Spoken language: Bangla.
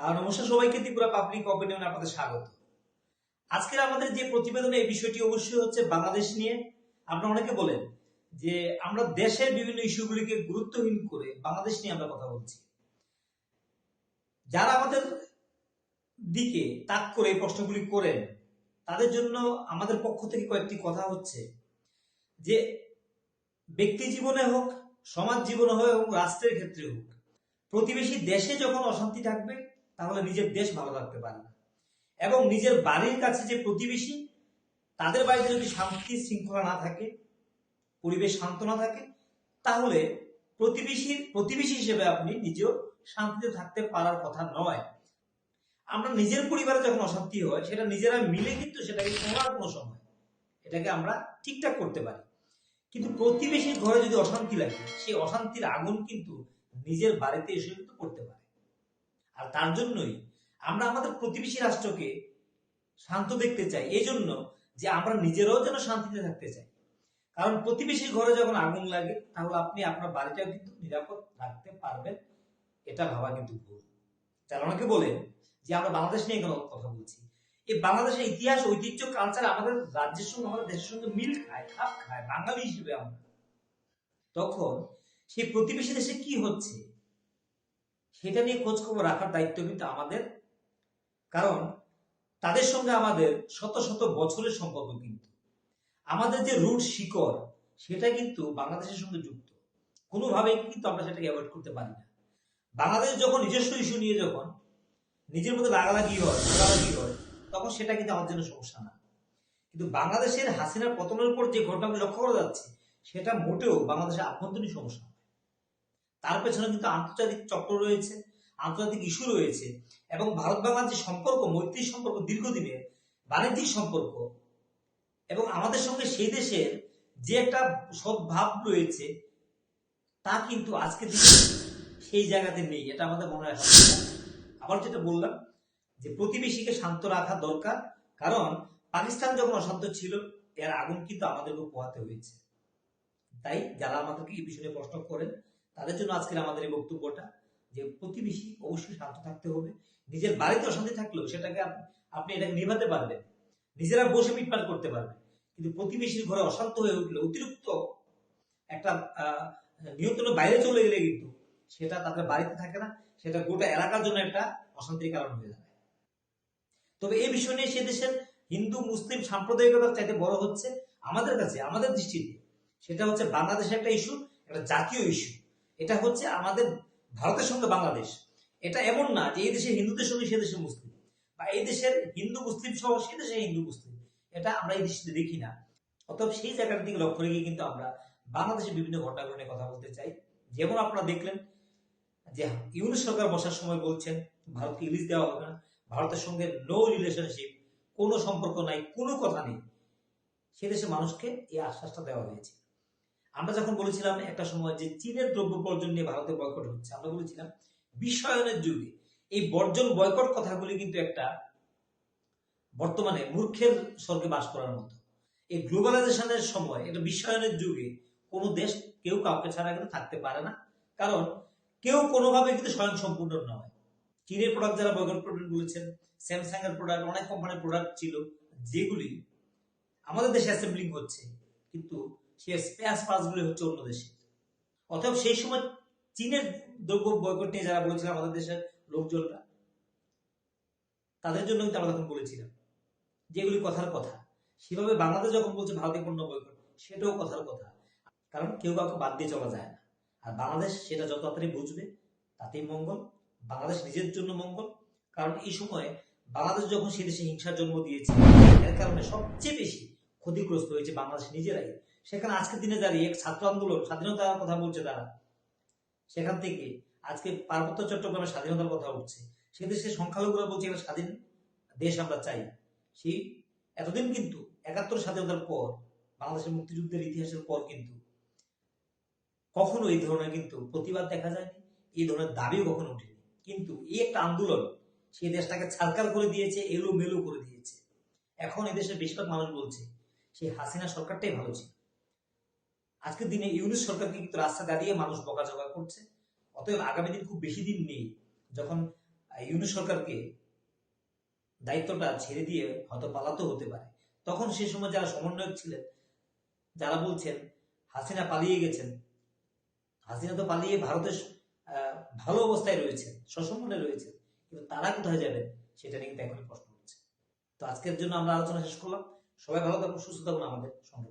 নমস্কার সবাইকে, ত্রিপুরা পাবলিক অপিনিয়ন আপনাদের স্বাগত। আজকের আমাদের যে প্রতিবেদনে এই বিষয়টি অবশ্যই হচ্ছে বাংলাদেশ নিয়ে, আপনারা অনেকে বলেন যে আমরা দেশের বিভিন্ন ইস্যুগুলিকে গুরুত্বহীন করে বাংলাদেশ নিয়ে আমরা কথা বলছি। যারা আমাদের দিকে তাক করে এই প্রশ্নগুলি করেন, তাদের জন্য আমাদের পক্ষ থেকে কয়েকটি কথা হচ্ছে যে ব্যক্তি জীবনে হোক, সমাজ জীবনে হোক এবং রাষ্ট্রের ক্ষেত্রে হোক, প্রতিবেশী দেশে যখন অশান্তি থাকবে তাহলে নিজের দেশ ভালো থাকতে পারে না। এবং নিজের বাড়ির কাছে যে প্রতিবেশী, তাদের বাড়িতে যদি শান্তি শৃঙ্খলা না থাকে, পরিবেশ শান্ত না থাকে, তাহলে প্রতিবেশীর, প্রতিবেশী হিসেবে আপনি নিজেও শান্তিতে থাকতে পারার কথা নয়। আমরা নিজের পরিবারে যখন অশান্তি হয়, সেটা নিজেরা মিলে কিন্তু সেটাকে কমার কোনো সময় এটাকে আমরা ঠিকঠাক করতে পারি। কিন্তু প্রতিবেশীর ঘরে যদি অশান্তি লাগে, সেই অশান্তির আগুন কিন্তু নিজের বাড়িতে এসে কিন্তু করতে পারে। আর তার জন্যই আমরা আমাদের প্রতিবেশী রাষ্ট্রকে শান্ত দেখতে চাই। এই জন্য যে আমরা নিজেরাও যেন শান্তিতে থাকতে চাই। কারণ প্রতিবেশীর ঘরে যখন আগুন লাগে, তাহলে আপনি আপনার বাড়িটাও কিন্তু নিরাপদ রাখতে পারবেন। এটা ভাবা কিন্তু ভুল। যারা অনেকে বলে যে, আমরা বাংলাদেশ নিয়ে কেন কথা বলছি। এই বাংলাদেশের ইতিহাস, ঐতিহ্য কালচার আমাদের রাজ্যের সঙ্গে, আমাদের দেশের সঙ্গে মিল খায়, খাপ খায়, বাঙালি হিসেবে আমরা। তখন সেই প্রতিবেশী দেশে কি হচ্ছে? সেটা নিয়ে খোঁজ খবর রাখার দায়িত্ব কিন্তু আমাদের। কারণ তাদের সঙ্গে আমাদের শত শত বছরের সম্পর্ক কিন্তু। আমাদের যে রুট শিকড়, সেটা কিন্তু বাংলাদেশের সঙ্গে যুক্ত। কোনোভাবেই কিন্তু আমরা সেটাকে অ্যাভয়েড করতে পারি না। বাংলাদেশ যখন নিজস্ব ইস্যু নিয়ে যখন নিজের মধ্যে লাগালাগি হয় লাগালাগি হয়, তখন সেটা কিন্তু আমাদের জন্য সমস্যা না। কিন্তু বাংলাদেশের হাসিনার পতনের পর যে ঘটনাগুলো লক্ষ্য করা যাচ্ছে, সেটা মোটেও বাংলাদেশের আভ্যন্তরীণ সমস্যা তার পেছনে কিন্তু আন্তর্জাতিক চক্র রয়েছে, আন্তর্জাতিক ইস্যু রয়েছে এবং ভারত বাংলার যে সম্পর্ক, মৈত্রী সম্পর্ক, দীর্ঘদিনের বাণিজ্যিক সম্পর্ক এবং আমাদের সঙ্গে সেই দেশের যে একটা সদ্ভাব রয়েছে, তা কিন্তু আজকে সেই জায়গাতে নেই, এটা আমাদের মনে রাখা। আবার যেটা বললাম, যে প্রতিবেশীকে শান্ত রাখা দরকার, কারণ পাকিস্তান যখন অশান্ত ছিল, এর আগুন কিন্তু আমাদেরকে পোহাতে হয়েছে তাই যারা আমাদেরকে এই বিষয়ে প্রশ্ন করেন তাদের জন্য আজকের আমাদের এই বক্তব্যটা, যে প্রতিবেশী অবশ্যই শান্ত থাকতে হবে, নিজের বাড়িতে অশান্তি থাকলেও সেটাকে আপ- আপনি এটাকে নিভাতে পারবেন। নিজেরা বসে মিটমাট করতে পারবেন। কিন্তু প্রতিবেশীর ঘরে অশান্ত হয়ে উঠলে অতিরিক্ত একটা নিয়ন্ত্রণের বাইরে চলে গেলে কিন্তু সেটা তাদের বাড়িতে থাকে না, সেটা গোটা এলাকার জন্য একটা অশান্তির কারণ হয়ে যায় তবে এই বিষয় নিয়ে সে দেশের হিন্দু, মুসলিম সাম্প্রদায়িকতার চাইতে বড় হচ্ছে আমাদের কাছে, আমাদের দৃষ্টিতে। সেটা হচ্ছে বাংলাদেশের একটা ইস্যু একটা জাতীয় ইস্যু এটা হচ্ছে আমাদের ভারতের সঙ্গে বাংলাদেশ। এটা এমন না যে এই দেশে হিন্দুদের সঙ্গে, সে দেশে মুসলিম। বা এই দেশের হিন্দু মুসলিম সহ সে দেশে হিন্দু মুসলিম। এটা আমরা এই দৃষ্টিতে দেখি না। অতএব সেই জায়গাটার দিকে লক্ষ্য রেখে কিন্তু আমরা বাংলাদেশের বিভিন্ন ঘটনাগুলো নিয়ে কথা বলতে চাই। যেমন আপনারা দেখলেন যে ইউনিট সরকার বসার সময় বলছেন, ভারতকে ইলিশ দেওয়া হবে না। ভারতের সঙ্গে নো রিলেশনশিপ কোনো সম্পর্ক নাই, কোনো কথা নেই। সে দেশের মানুষকে এই আশ্বাসটা দেওয়া হয়েছে। আমরা যখন বলেছিলাম একটা সময় যে চীনের দ্রব্য বর্জন নিয়ে ভারতে বয়কট হচ্ছে, আমরা বলেছিলাম বিশ্বায়নের যুগে। এই বর্জন বয়কট কথাগুলি কিন্তু একটা বর্তমানে মূর্খের স্বর্গে বাস করার মতো। এই গ্লোবালাইজেশনের সময়, এটা বিশ্বায়নের যুগে কোনো দেশ কেউ কাউকে ছাড়া কিন্তু থাকতে পারে না। কারণ কেউ কোনোভাবে কিন্তু স্বয়ং সম্পূর্ণ নয়। চীনের প্রোডাক্ট যারা বয়কট করবেন বলেছেন স্যামসাং এর প্রোডাক্ট অনেক কোম্পানির প্রোডাক্ট ছিল, যেগুলি আমাদের দেশে অ্যাসেম্বলিং হচ্ছে। কিন্তু সে স্পেয়ার পার্টসগুলি হচ্ছে অন্য দেশে। অতএব সেই সময় চীনের দ্রব্য বয়কট নিয়ে যারা বলেছিল আমাদের দেশের লোকজনরা, তাদের জন্য কিন্তু আমরা তখন বলেছিলাম যেগুলি কথার কথা। সেভাবে বাংলাদেশ যখন বলছে ভারতীয় পণ্য বয়কট সেটাও কথার কথা। কারণ কেউ কাউকে বাদ দিয়ে চলা যায় না। আর বাংলাদেশ সেটা যত তাড়াতাড়ি বুঝবে, তাতেই মঙ্গল। বাংলাদেশ নিজের জন্য মঙ্গল। কারণ এই সময়ে বাংলাদেশ যখন সে দেশে হিংসার জন্ম দিয়েছে, এর কারণে সবচেয়ে বেশি ক্ষতিগ্রস্ত হয়েছে বাংলাদেশ নিজেরাই। সেখানে আজকের দিনে দাঁড়িয়ে ছাত্র আন্দোলন স্বাধীনতার কথা বলছে তারা। সেখান থেকে আজকে পার্বত্য চট্টগ্রামের স্বাধীনতার কথা উঠছে। সে দেশের সংখ্যালঘুরা বলছে একটা স্বাধীন দেশ আমরা চাই। সেই এতদিন কিন্তু একাত্তর স্বাধীনতার পর, বাংলাদেশের মুক্তিযুদ্ধের ইতিহাসের পর কিন্তু কখনো এই ধরনের কিন্তু প্রতিবাদ দেখা যায়নি, এই ধরনের দাবিও কখনো ওঠেনি। কিন্তু এই একটা আন্দোলন সেই দেশটাকে ছারকার করে দিয়েছে এলো মেলো করে দিয়েছে। এখন এই দেশের বেশিরভাগ মানুষ বলছে, সেই হাসিনা সরকারটাই ভালো ছিল। আজকের দিনে ইউনিট সরকারকে কিন্তু রাস্তা দাঁড়িয়ে মানুষ বকাঝকা করছে। অতএব আগামী দিন খুব বেশি দিন নেই যখন ইউনিট সরকারকে দায়িত্বটা ছেড়ে দিয়ে হয়তো পালাতেও হতে পারে। তখন সে সময় যারা সমন্বয়ক ছিলেন, যারা বলছেন, হাসিনা পালিয়ে গেছেন, হাসিনা তো পালিয়ে ভারতের ভালো অবস্থায় রয়েছেন, সসম্মানে রয়েছেন, কিন্তু তারা কোথায় যাবেন সেটা নিয়ে কিন্তু এখনই প্রশ্ন হচ্ছে তো আজকের জন্য আমরা আলোচনা শেষ করলাম। সবাই ভালো থাকুন, সুস্থ থাকুন আমাদের সঙ্গে